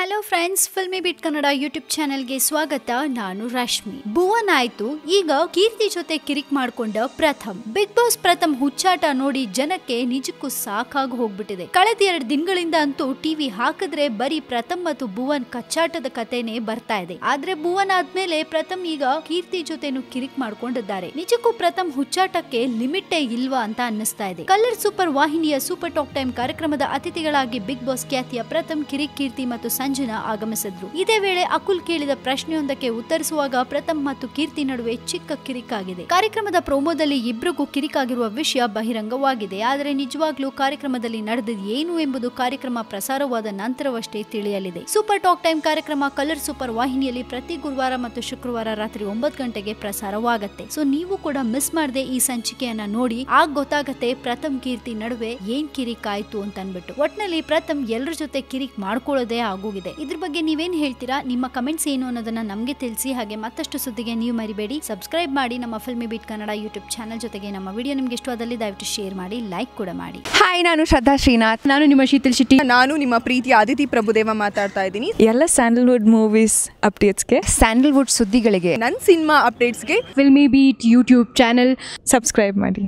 Hello friends Filmi Beat Kannada YouTube ಚಾನೆಲ್ಗೆ ಸ್ವಾಗತ. ನಾನು ರಶ್ಮಿ. ಭುವನ್ ಆಯ್ತು ಈಗ ಕೀರ್ತಿ ಜೊತೆ ಕಿರಿಕ್ ಮಾಡ್ಕೊಂಡ ಪ್ರಥಮ್. ಬಿಗ್ ಬಾಸ್ ಪ್ರಥಮ್ ಹುಚ್ಚಾಟ ನೋಡಿ ಜನಕ್ಕೆ ನಿಜಕ್ಕೂ ಸಾಕಾಗಿ ಹೋಗ್ಬಿಟ್ಟಿದೆ. ಕಳೆದ ಎರಡು ದಿನಗಳಿಂದ ಅಂತೂ ಟಿವಿ ಹಾಕಿದ್ರೆ ಬರೀ ಪ್ರಥಮ್ ಮತ್ತು ಭುವನ್ ಕಚ್ಚಾಟದ ಕತೆನೆ ಬರ್ತಾ ಇದೆ. ಆದ್ರೆ ಭುವನ್ ಆದ್ಮೇಲೆ ಪ್ರಥಮ್ ಈಗ ಕೀರ್ತಿ ಜೊತೆನು ಕಿರಿಕ್ ಮಾಡ್ಕೊಂಡಿದ್ದಾರೆ. ನಿಜಕ್ಕೂ ಪ್ರಥಮ್ ಹುಚ್ಚಾಟಕ್ಕೆ ಲಿಮಿಟೇ ಇಲ್ವಾ ಅಂತ ಅನ್ನಿಸ್ತಾ ಇದೆ. ಕಲರ್ ಸೂಪರ್ ವಾಹಿನಿಯ ಸೂಪರ್ ಟಾಕ್ ಟೈಮ್ ಕಾರ್ಯಕ್ರಮದ ಅತಿಥಿಗಳಾಗಿ ಬಿಗ್ ಬಾಸ್ ಖ್ಯಾತಿಯ ಪ್ರಥಮ್ ಕಿರಿಕ್, ಕೀರ್ತಿ ಮತ್ತು ಸಂಜನಾ ಆಗಮಿಸಿದ್ರು. ಇದೇ ವೇಳೆ ಅಕುಲ್ ಕೇಳಿದ ಪ್ರಶ್ನೆಯೊಂದಕ್ಕೆ ಉತ್ತರಿಸುವಾಗ ಪ್ರಥಮ್ ಮತ್ತು ಕೀರ್ತಿ ನಡುವೆ ಚಿಕ್ಕ ಕಿರಿಕಾಗಿದೆ. ಕಾರ್ಯಕ್ರಮದ ಪ್ರೋಮೋದಲ್ಲಿ ಇಬ್ಬರಿಗೂ ಕಿರಿಕಾಗಿರುವ ವಿಷಯ ಬಹಿರಂಗವಾಗಿದೆ. ಆದರೆ ನಿಜವಾಗ್ಲೂ ಕಾರ್ಯಕ್ರಮದಲ್ಲಿ ನಡೆದಿದ್ದು ಏನು ಎಂಬುದು ಕಾರ್ಯಕ್ರಮ ಪ್ರಸಾರವಾದ ನಂತರವಷ್ಟೇ ತಿಳಿಯಲಿದೆ. ಸೂಪರ್ ಟಾಕ್ ಟೈಮ್ ಕಾರ್ಯಕ್ರಮ ಕಲರ್ ಸೂಪರ್ ವಾಹಿನಿಯಲ್ಲಿ ಪ್ರತಿ ಗುರುವಾರ ಮತ್ತು ಶುಕ್ರವಾರ ರಾತ್ರಿ ಒಂಬತ್ತು ಗಂಟೆಗೆ ಪ್ರಸಾರವಾಗತ್ತೆ. ಸೊ ನೀವು ಕೂಡ ಮಿಸ್ ಮಾಡದೆ ಈ ಸಂಚಿಕೆಯನ್ನ ನೋಡಿ ಆಗ ಗೊತ್ತಾಗತ್ತೆ ಪ್ರಥಮ್ ಕೀರ್ತಿ ನಡುವೆ ಏನ್ ಕಿರಿಕ್ ಆಯ್ತು ಅಂತ ಅನ್ಬಿಟ್ಟು ಒಟ್ನಲ್ಲಿ ಪ್ರಥಮ್ ಎಲ್ಲರ ಜೊತೆ ಕಿರಿಕ್ ಮಾಡ್ಕೊಳ್ಳೋದೇ ಆಗೋಗಿದೆ. ಇದ್ರ ಬಗ್ಗೆ ನೀವೇನ್ ಹೇಳ್ತೀರಾ? ನಿಮ್ಮ ಕಮೆಂಟ್ಸ್ ಏನು ಅನ್ನೋದನ್ನ ನಮಗೆ ತಿಳಿಸಿ ಹಾಗೆ ಮತ್ತಷ್ಟು ಸುದ್ದಿಗೆ ನೀವು ಮರಿಬೇಡಿ. ಸಬ್ಸ್ಕ್ರೈಬ್ ಮಾಡಿ ನಮ್ಮ Filmi Beat Kannada YouTube channel ಜೊತೆಗೆ ನಮ್ಮ ವಿಡಿಯೋ ನಿಮ್ಗೆ ಇಷ್ಟವಾದಲ್ಲಿ ದಯವಿಟ್ಟು ಶೇರ್ ಮಾಡಿ ಲೈಕ್ ಕೂಡ ಮಾಡಿ. ಹಾಯ್ ನಾನು ಶ್ರದ್ಧಾ ಶ್ರೀನಾಥ್. ನಾನು ನಿಮ್ಮ ಶೀತಲ್ ಶೆಟ್ಟಿ. ನಾನು ನಿಮ್ಮ ಪ್ರೀತಿ ಆದಿತಿ ಪ್ರಭುದೇವ ಮಾತಾಡ್ತಾ ಇದ್ದೀನಿ. ಎಲ್ಲ ಸ್ಯಾಂಡಲ್ವುಡ್ ಮೂವೀಸ್ ಅಪ್ಡೇಟ್ಸ್ಗೆ ಸ್ಯಾಂಡಲ್ವುಡ್ ಸುದ್ದಿಗಳಿಗೆ. ನನ್ನ cinema ಅಪ್ಡೇಟ್ಸ್ಗೆ Filmi Beat YouTube channel subscribe ಮಾಡಿ.